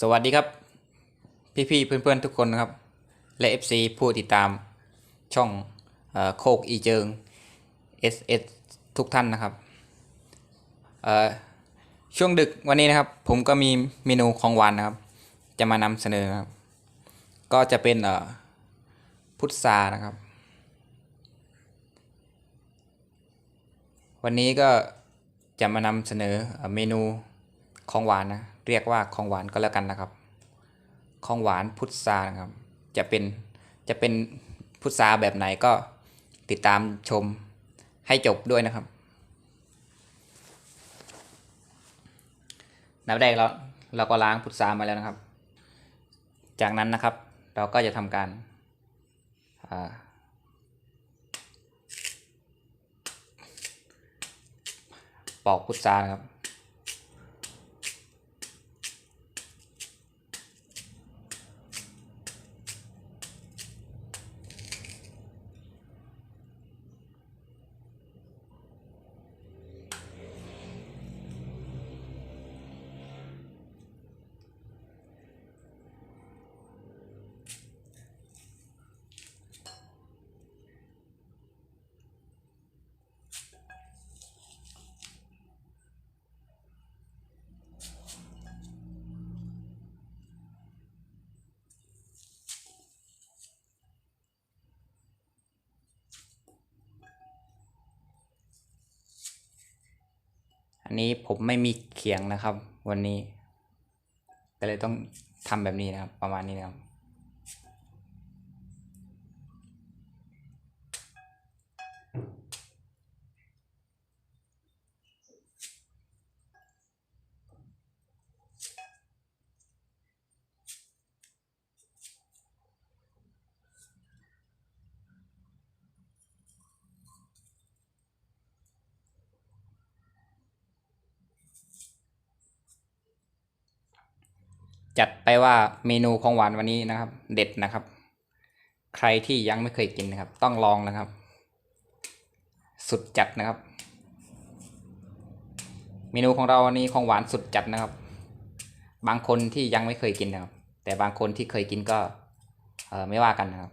สวัสดีครับ พี่ๆเพื่อนๆทุกคนนะครับ และ FC ผู้ติดตามช่องอโคกอีเจิง SS ทุกท่านนะครับ ช่วงดึกวันนี้นะครับ ผมก็มีเมนูของหวานนะครับ จะมานำเสนอครับ ก็จะเป็นพุทรานะครับ วันนี้ก็จะมานำเสนอเมนูของหวานนะ เรียกว่าของหวานก็แล้วกันนะครับ ของหวานพุทรานะครับ จะเป็นจะเป็นพุทราแบบไหนก็ติดตามชมให้จบด้วยนะครับน้ำแรกเราเราก็ล้างพุทรามาแล้วนะครับ จากนั้นนะครับเราก็จะทำการปอกพุทรานะครับ อันนี้ผมไม่มีเขียงนะครับ วันนี้ ก็เลยต้องทำแบบนี้นะครับ ประมาณนี้นะครับ จัดไปว่าเมนูของหวานวันนี้นะครับ เด็ดนะครับ ใครที่ยังไม่เคยกินนะครับ ต้องลองนะครับ สุดจัดนะครับ เมนูของเราวันนี้ของหวานสุดจัดนะครับ บางคนที่ยังไม่เคยกินนะครับ แต่บางคนที่เคยกินก็เออไม่ว่ากันนะครับ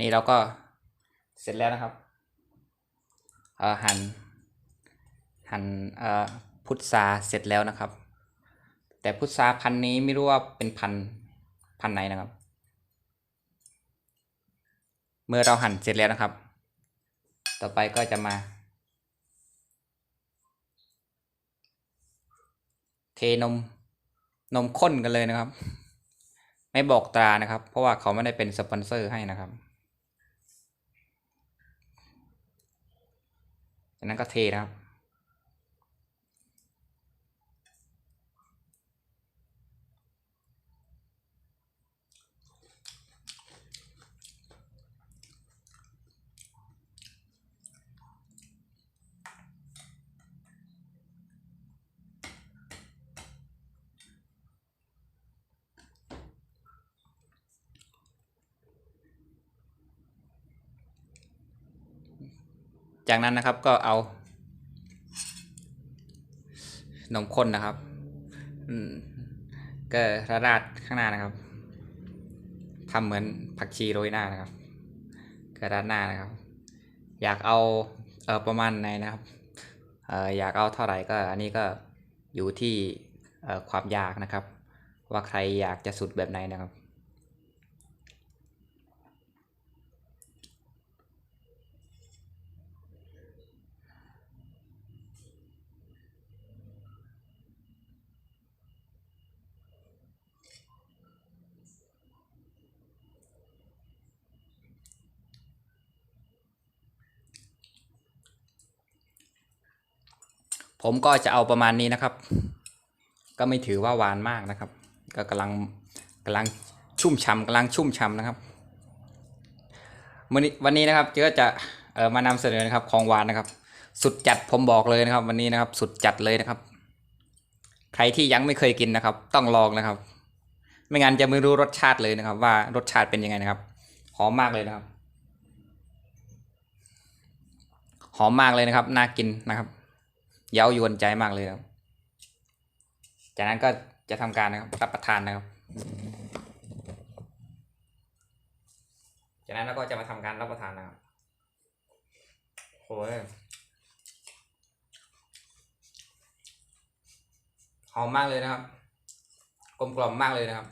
นนี้เราก็เสร็จแล้วนะครับเอ่อหั่นหั่นเอ่อพุทราเสร็จแล้วนะครับ แต่พุทราพันนี้ไม่รู้ว่าเป็นพันพันไหนนะครับ เมื่อเราหั่นเสร็จแล้วนะครับ ต่อไปก็จะมา เทนมนมข้นกันเลยนะครับ ไม่บอกตรานะครับ เพราะว่าเขาไม่ได้เป็นสปอนเซอร์ให้นะครับจาก นั้นก็เทนะครับ จากนั้นนะครับก็เอานมข้นนะครับก็ราดราดข้างหน้านะครับทำเหมือนผักชีโรยหน้านะครับก็ราดหน้านะครับ อยากเอาเออประมาณไหนนะครับเอออยากเอาเท่าไหร่ก็อันนี้ก็อยู่ที่ความอยากนะครับ ว่าใครอยากจะสุดแบบไหนนะครับ ผมก็จะเอาประมาณนี้นะครับ ก็ไม่ถือว่าหวานมากนะครับ ก็กำลังกำลังชุ่มฉ่ำกำลังชุ่มฉ่ำนะครับ วันนี้วันนี้นะครับจ๊ก็จะเออมานำเสนอนะครับของหวานนะครับ สุดจัดผมบอกเลยนะครับ วันนี้นะครับ สุดจัดเลยนะครับ ใครที่ยังไม่เคยกินนะครับ ต้องลองนะครับ ไม่งั้นจะไม่รู้รสชาติเลยนะครับ ว่ารสชาติเป็นยังไงนะครับหอมมากเลยนะครับหอมมากเลยนะครับ น่ากินนะครับ เย้ายวนใจมากเลยครับจากนั้นก็จะทำการนะครับรับประทานนะครับ จากนั้นเราก็จะมาทำการรับประทานนะครับโอ้ยหอมมากเลยนะครับ กลมกล่อมมากเลยนะครับ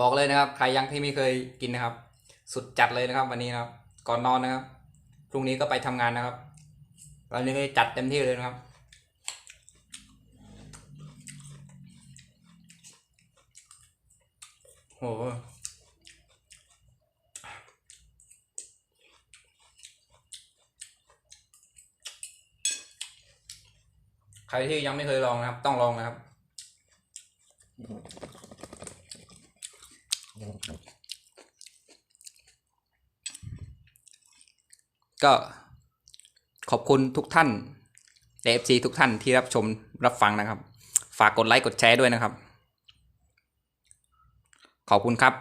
บอกเลยนะครับ ใครยังที่ไม่เคยกินนะครับ สุดจัดเลยนะครับ วันนี้นะครับ ก่อนนอนนะครับ พรุ่งนี้ก็ไปทำงานนะครับ วันนี้ก็จัดเต็มที่เลยนะครับ โหใครที่ยังไม่เคยลองนะครับ ต้องลองนะครับ ก็ ขอบคุณทุกท่านเอฟซีทุกท่านที่รับชมรับฟังนะครับ ฝากกดไลค์กดแชร์ด้วยนะครับ ขอบคุณครับ